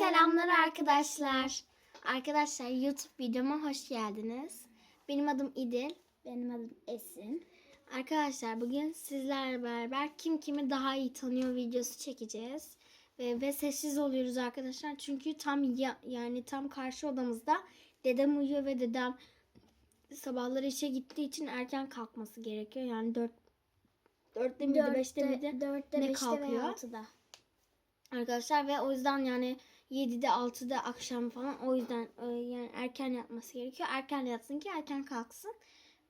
selamlar arkadaşlar. Arkadaşlar YouTube videoma hoş geldiniz. Benim adım İdil. Benim adım Esin. Arkadaşlar bugün sizlerle beraber kim kimi daha iyi tanıyor videosu çekeceğiz. Ve, ve sessiz oluyoruz arkadaşlar. Çünkü tam ya, yani tam karşı odamızda dedem uyuyor ve dedem sabahları işe gittiği için erken kalkması gerekiyor. Yani 4 4'te miydi 5'te miydi? Dörtte, Ne beşte kalkıyor? ve altıda. arkadaşlar ve o yüzden yani 7'de 6'da akşam falan o yüzden e, yani erken yatması gerekiyor. Erken yatsın ki erken kalksın.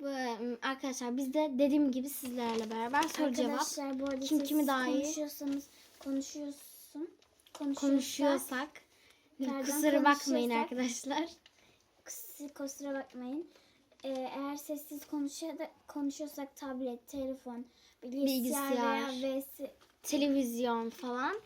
Bu e, arkadaşlar biz de dediğim gibi sizlerle beraber soru cevap Arkadaşlar bu arada Kim siz kimi daha iyi? konuşuyorsanız konuşuyorsun. Konuşuyorsak, konuşuyorsak kusura bakmayın arkadaşlar. kus- kusura bakmayın. Ee, eğer sessiz konuşuyor da, konuşuyorsak tablet, telefon, bilgisayar, Bilgisayar. veya vs Televizyon falan.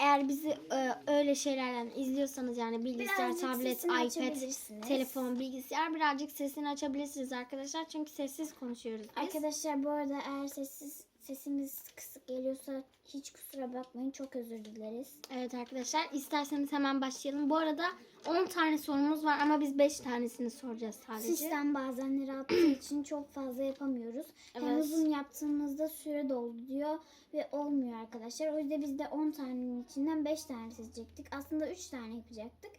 Eğer bizi e, öyle şeylerden izliyorsanız yani bilgisayar, Birazcık tablet, iPad, telefon, bilgisayar birazcık sesini açabilirsiniz arkadaşlar. Çünkü sessiz konuşuyoruz biz. Arkadaşlar bu arada eğer sessiz sesimiz kısık geliyorsa hiç kusura bakmayın. Çok özür dileriz. Evet arkadaşlar isterseniz hemen başlayalım. Bu arada 10 tane sorumuz var ama biz 5 tanesini soracağız sadece. Sistem bazenleri attığı için çok fazla yapamıyoruz. Hem Evet. uzun yaptığımızda süre doldu diyor ve olmuyor arkadaşlar. O yüzden biz de 10 tanenin içinden 5 tane seçecektik. Aslında 3 tane yapacaktık.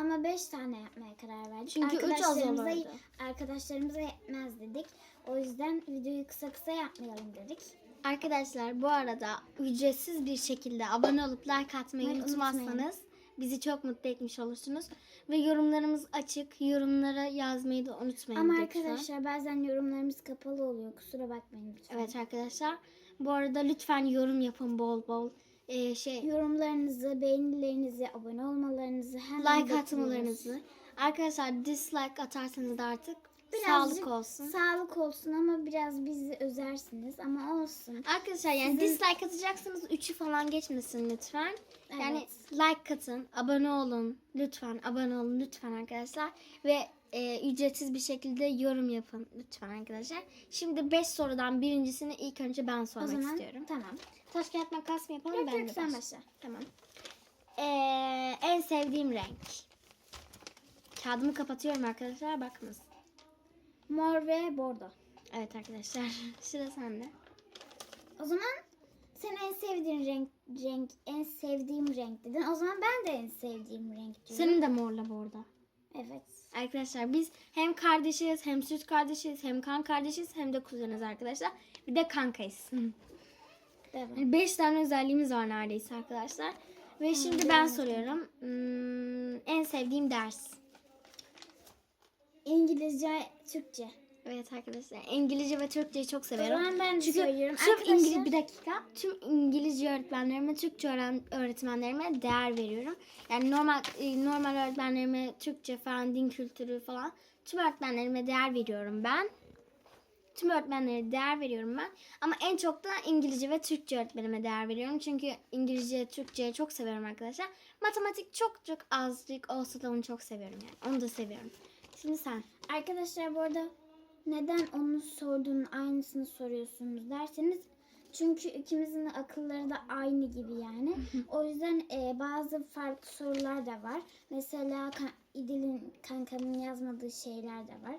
Ama 5 tane yapmaya karar verdik. Çünkü üç az Arkadaşlarımıza- olurdu. Arkadaşlarımıza yetmez dedik. O yüzden videoyu kısa kısa yapmayalım dedik. Arkadaşlar bu arada ücretsiz bir şekilde abone olup like atmayı Hayır, unutmazsanız unutmayın. bizi çok mutlu etmiş olursunuz. Ve yorumlarımız açık. Yorumlara yazmayı da unutmayın Ama lütfen. arkadaşlar bazen yorumlarımız kapalı oluyor. Kusura bakmayın lütfen. Evet arkadaşlar. Bu arada lütfen yorum yapın bol bol. Ee, şey Yorumlarınızı, beğenilerinizi, abone olmalarınızı hemen like atmalarınızı. Arkadaşlar dislike atarsanız da artık Birazcık sağlık olsun. Sağlık olsun ama biraz bizi özersiniz ama olsun. Arkadaşlar yani Sizin- dislike atacaksınız 3'ü falan geçmesin lütfen. Yani Evet. like atın, abone olun. Lütfen abone olun lütfen arkadaşlar. Ve e, ücretsiz bir şekilde yorum yapın lütfen arkadaşlar. Şimdi 5 sorudan birincisini ilk önce ben O sormak zaman istiyorum. tamam. Taş kağıt makas mı yapalım Yok ben yok de sen baş- başla. Tamam. Ee, en sevdiğim renk. Kağıdımı kapatıyorum arkadaşlar bakınız. Mor ve bordo. Evet arkadaşlar sıra sende. O zaman sen en sevdiğin renk, renk en sevdiğim renk dedin. O zaman ben de en sevdiğim renk diyorum. Senin de morla arada. Evet. Arkadaşlar biz hem kardeşiz hem süt kardeşiz hem kan kardeşiz hem de kuzeniz arkadaşlar. Bir de kankayız. Devam. Beş tane özelliğimiz var neredeyse arkadaşlar. Ve şimdi ben soruyorum. Hmm, en sevdiğim ders. İngilizce, Türkçe. Evet arkadaşlar İngilizce ve Türkçeyi çok O severim. zaman ben Çünkü söylüyorum. tüm Arkadaşlar, İngiliz bir dakika. Tüm İngilizce öğretmenlerime, Türkçe öğren- öğretmenlerime değer veriyorum. Yani normal e, normal öğretmenlerime Türkçe falan, din kültürü falan tüm öğretmenlerime değer veriyorum ben. Tüm öğretmenlere değer veriyorum ben. Ama en çok da İngilizce ve Türkçe öğretmenime değer veriyorum. Çünkü İngilizce, Türkçe çok seviyorum arkadaşlar. Matematik çok çok azıcık olsa da onu çok seviyorum yani. Onu da seviyorum. Şimdi sen. Arkadaşlar bu arada neden onu sorduğunun aynısını soruyorsunuz derseniz çünkü ikimizin de akılları da aynı gibi yani. o yüzden e, bazı farklı sorular da var. Mesela kan- İdil'in kankamın yazmadığı şeyler de var.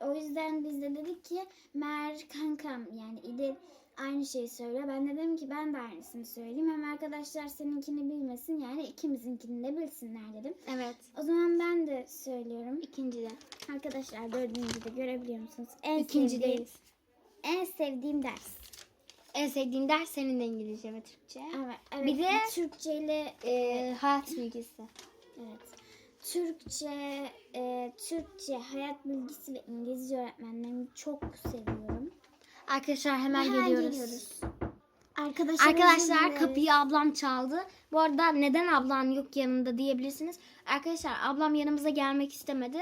O yüzden biz de dedik ki Mer kankam yani İdil aynı şeyi söylüyor. Ben de dedim ki ben de aynısını söyleyeyim. Hem arkadaşlar seninkini bilmesin yani ikimizinkini de bilsinler dedim. Evet. O zaman ben de söylüyorum. İkinci de. Arkadaşlar dördüncü de görebiliyor musunuz? En sevdiğim, İkincideyiz. en sevdiğim ders. En sevdiğin ders senin de İngilizce ve Türkçe. Evet, evet. Bir de- Türkçe ile Ee, hayat bilgisi. evet. Türkçe, e, Türkçe, hayat bilgisi ve İngilizce öğretmenlerimi çok seviyorum. Arkadaşlar hemen Hemen geliyoruz. geliyoruz. Arkadaşlar, Arkadaşlar kapıyı ablam çaldı. Bu arada neden ablam yok yanında diyebilirsiniz. Arkadaşlar ablam yanımıza gelmek istemedi.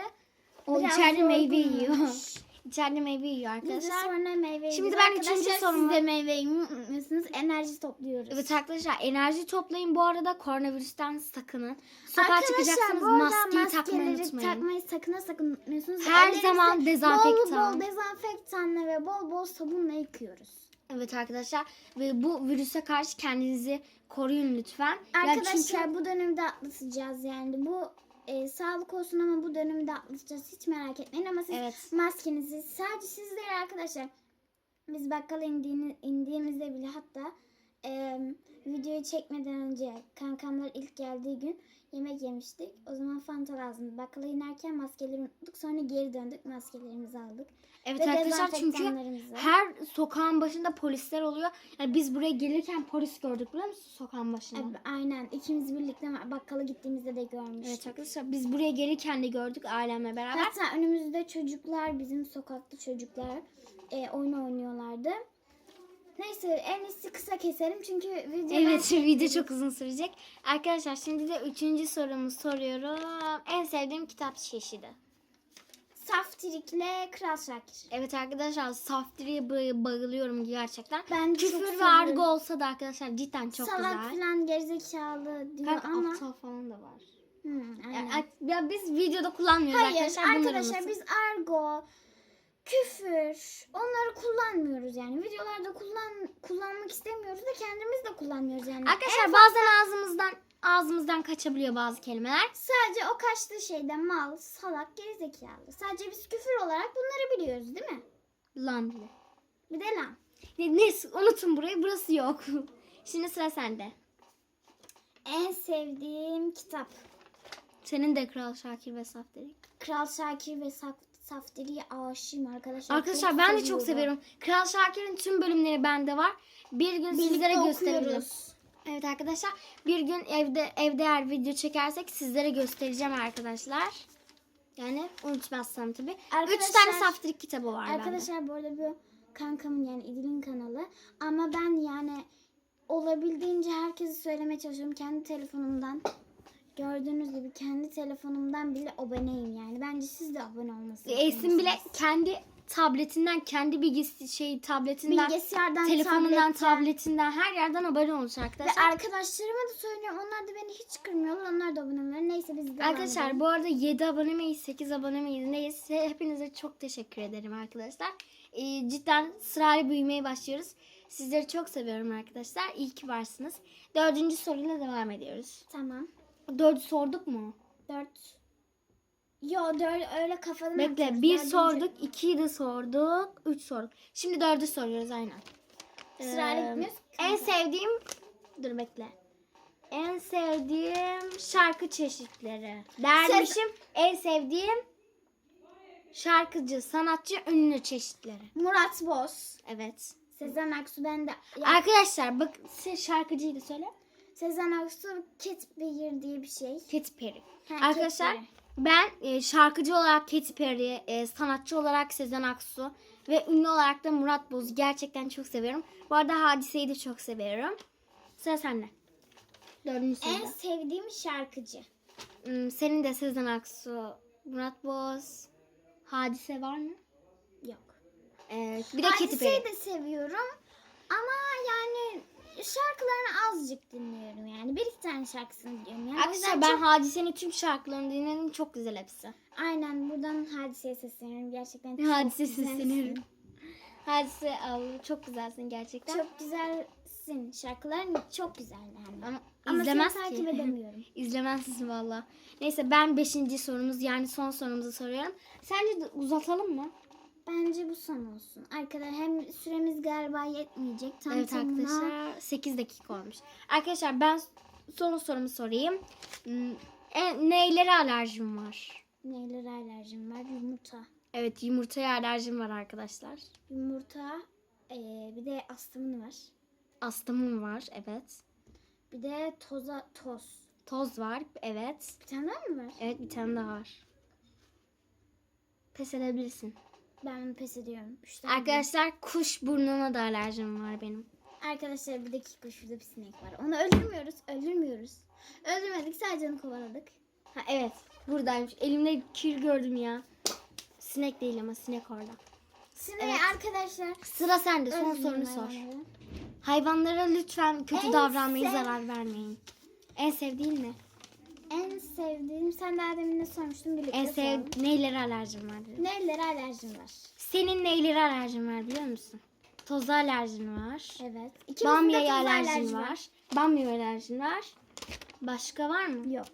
O Biraz içeride meyve yiyor. içeride meyve yiyor Biz de arkadaşlar. sonra meyve Şimdi yiyeceğiz. ben üçüncü Arkadaşlar, sorumu- Siz de meyve yiyorsunuz. Enerji topluyoruz. Evet arkadaşlar enerji toplayın. Bu arada koronavirüsten sakının. Sokağa Arkadaşlar çıkacaksanız bu arada maskeyi takmayı maskeleri unutmayın. takmayı sakın ha sakın unutmuyorsunuz. Her Ellerimizi zaman dezenfektan. Bol bol dezenfektanla ve bol bol sabunla yıkıyoruz. Evet arkadaşlar ve bu virüse karşı kendinizi koruyun lütfen. Ya Arkadaşlar çünkü- bu dönemde atlatacağız yani. Bu e, sağlık olsun ama bu dönemde atlatacağız. Hiç merak etmeyin ama siz Evet. maskenizi sadece sizler arkadaşlar. Biz bakkala indiğini, indiğimizde bile hatta e, videoyu çekmeden önce kankamlar ilk geldiği gün yemek yemiştik. O zaman fanta lazımdı. Bakkala inerken maskeleri unuttuk. Sonra geri döndük maskelerimizi aldık. Evet Ve arkadaşlar çünkü her sokağın başında polisler oluyor. Yani biz buraya gelirken polis gördük biliyor musun sokağın başında? E, Aynen ikimiz birlikte bakkala gittiğimizde de görmüştük. Evet arkadaşlar biz buraya gelirken de gördük ailemle beraber. Hatta önümüzde çocuklar, bizim sokakta çocuklar e, oyun oynuyorlardı. Neyse en iyisi kısa keselim çünkü video Evet video çok uzun sürecek. Arkadaşlar şimdi de üçüncü sorumu soruyorum. En sevdiğim kitap çeşidi. Saftirik'le Kral Şakir. Evet arkadaşlar Saftir'e ba- bayılıyorum gerçekten. Ben Küfür ve argo olsa da arkadaşlar cidden çok Salak güzel. falan gerizekalı diyor Kanka ama. aptal falan da var. Hmm, aynen. Ya, ya biz videoda kullanmıyoruz Hayır arkadaşlar. bunları arkadaşlar biz argo, küfür onları kullanmıyoruz yani. Videolarda kullan kullanmak istemiyoruz da kendimiz de kullanmıyoruz yani. Arkadaşlar bazen ağzımızdan ağzımızdan kaçabiliyor bazı kelimeler. Sadece o kaçtığı şeyde mal, salak, gerizekalı. Sadece biz küfür olarak bunları biliyoruz değil mi? Lan bile. Bir de lan. Ne- Neyse unutun burayı burası yok. Şimdi sıra sende. En sevdiğim kitap. Senin de Kral Şakir ve Saftiri. Kral Şakir ve Saf Safdiri'ye aşığım arkadaşlar. Arkadaşlar ben de çok seviyorum. Kral Şakir'in tüm bölümleri bende var. Bir gün Birlikte sizlere göstereceğim. Evet arkadaşlar bir gün evde evde eğer video çekersek sizlere göstereceğim arkadaşlar. Yani unutmazsam tabii. Üç tane Saftirik kitabı var bende. Arkadaşlar bu arada bu kankamın yani İdil'in kanalı. Ama ben yani olabildiğince herkese söylemeye çalışıyorum. Kendi telefonumdan gördüğünüz gibi kendi telefonumdan bile aboneyim yani. Bence siz de abone olmasını Esin bile kendi tabletinden, kendi bilgisi şey tabletinden, bilgisayardan, telefonundan, tabletten. tabletinden her yerden abone olmuş Ve arkadaşlar. arkadaşlarıma da söylüyorum. Onlar da beni hiç kırmıyorlar. Onlar da abone oluyor. Neyse biz devam Arkadaşlar edelim. bu arada 7 abone miyiz, 8 abone miyiz neyse hepinize çok teşekkür ederim arkadaşlar. Ee, cidden sırayla büyümeye başlıyoruz. Sizleri çok seviyorum arkadaşlar. İyi ki varsınız. Dördüncü soruyla devam ediyoruz. Tamam. Dördü sorduk mu? Dört. Yo dört öyle kafadan Bekle atıyoruz. bir Dördüncü- sorduk, ikiyi de sorduk, üç sorduk. Şimdi dördü soruyoruz aynen. Sırayla Ee, gitmiyoruz. En sevdiğim, dur bekle. En sevdiğim şarkı çeşitleri. Dermişim en sevdiğim şarkıcı, sanatçı, ünlü çeşitleri. Murat Boz. Evet. Sezen Aksu ben de. Ya, Arkadaşlar bak size şarkıcıyı da söyle. Sezen Aksu Catbeer diye bir şey. Katy Perry. Ha, Arkadaşlar Katy ben e, şarkıcı olarak Katy Perry, e, sanatçı olarak Sezen Aksu ve ünlü olarak da Murat Boz'u gerçekten çok seviyorum. Bu arada Hadise'yi de çok seviyorum. Sıra sende. Dördüncü En sevdiğim şarkıcı. Hmm, senin de Sezen Aksu, Murat Boz, Hadise var mı? Yok. Ee, bir de Katy Hadise'yi Perry. de seviyorum. Ama yani azıcık dinliyorum yani. Bir iki tane şarkısını dinliyorum. Yani. Arkadaşlar ben çok- Hadise'nin tüm şarkılarını dinledim. Çok güzel hepsi. Aynen buradan Hadise'ye sesleniyorum. Gerçekten çok Hadise sesleniyorum. Hadise al, çok güzelsin gerçekten. Çok güzelsin. Şarkıların çok güzel yani. Ama, Ama izlemez seni ki. takip edemiyorum. İzlemezsin valla. Neyse ben beşinci sorumuz yani son sorumuzu soruyorum. Sence uzatalım mı? Bence bu son olsun. Arkadaşlar hem süremiz galiba yetmeyecek. Tam evet tamına- arkadaşlar 8 dakika olmuş. Arkadaşlar ben son sorumu sorayım. Hmm, E, neylere alerjim var? Neylere alerjim var? Yumurta. Evet yumurtaya alerjim var arkadaşlar. Yumurta. eee, bir de astımın var. Astımım var evet. Bir de toza toz. Toz var evet. Bir tane daha mı var? Evet bir tane daha var. Pes edebilirsin. Ben pes ediyorum. Tane Arkadaşlar kuş burnuna da alerjim var benim. Arkadaşlar bir dakika şurada bir sinek var. Onu öldürmüyoruz. Öldürmüyoruz. Öldürmedik sadece onu kovaladık. Ha evet buradaymış. Elimde kir gördüm ya. Sinek değil ama sinek orada. Sineği Evet. arkadaşlar. Sıra sende son özür sorunu sor. hayvanlara. Hayvanlara lütfen kötü En davranmayın, sev- zarar vermeyin. En sevdiğin ne? En sevdiğim sen daha demin ne sormuştun birlikte En sev soralım. neylere alerjin var? dedim. Nelere alerjim var? Senin neylere alerjin var biliyor musun? Toza alerjin var. Evet. İkimizin de Bamya'ya alerjin alerji var. Bamya alerjin var. Başka var mı? Yok.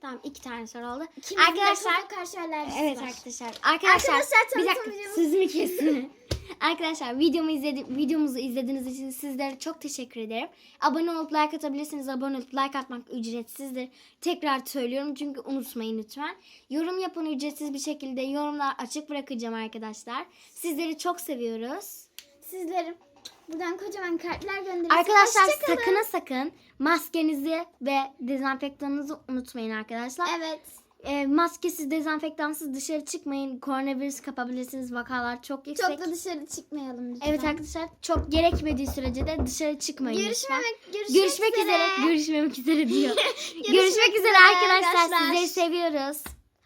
Tamam iki tane soru oldu. İkimizin Arkadaşlar toza karşı alerjisi Evet var. arkadaşlar. Arkadaşlar, Arkadaşlar, bir tanıtım dakika videomu- sözümü kesin. arkadaşlar videomu izledi, videomuzu izlediğiniz için sizlere çok teşekkür ederim. Abone olup like atabilirsiniz. Abone olup like atmak ücretsizdir. Tekrar söylüyorum çünkü unutmayın lütfen. Yorum yapın ücretsiz bir şekilde yorumlar açık bırakacağım arkadaşlar. Sizleri çok seviyoruz. Sizlere buradan kocaman kartlar gönderiyoruz. Arkadaşlar sakın sakın maskenizi ve dezenfektanınızı unutmayın arkadaşlar. Evet. E, maskesiz, dezenfektansız dışarı çıkmayın. Koronavirüs kapabilirsiniz. Vakalar çok yüksek. Çok da dışarı çıkmayalım lütfen. Evet arkadaşlar çok gerekmediği sürece de dışarı çıkmayın lütfen. Görüşmemek, görüşmek, Görüşmek üzere. Görüşmemek üzere diyor. Görüşmek Görüşmek üzere üzere arkadaşlar. arkadaşlar. Sizleri seviyoruz.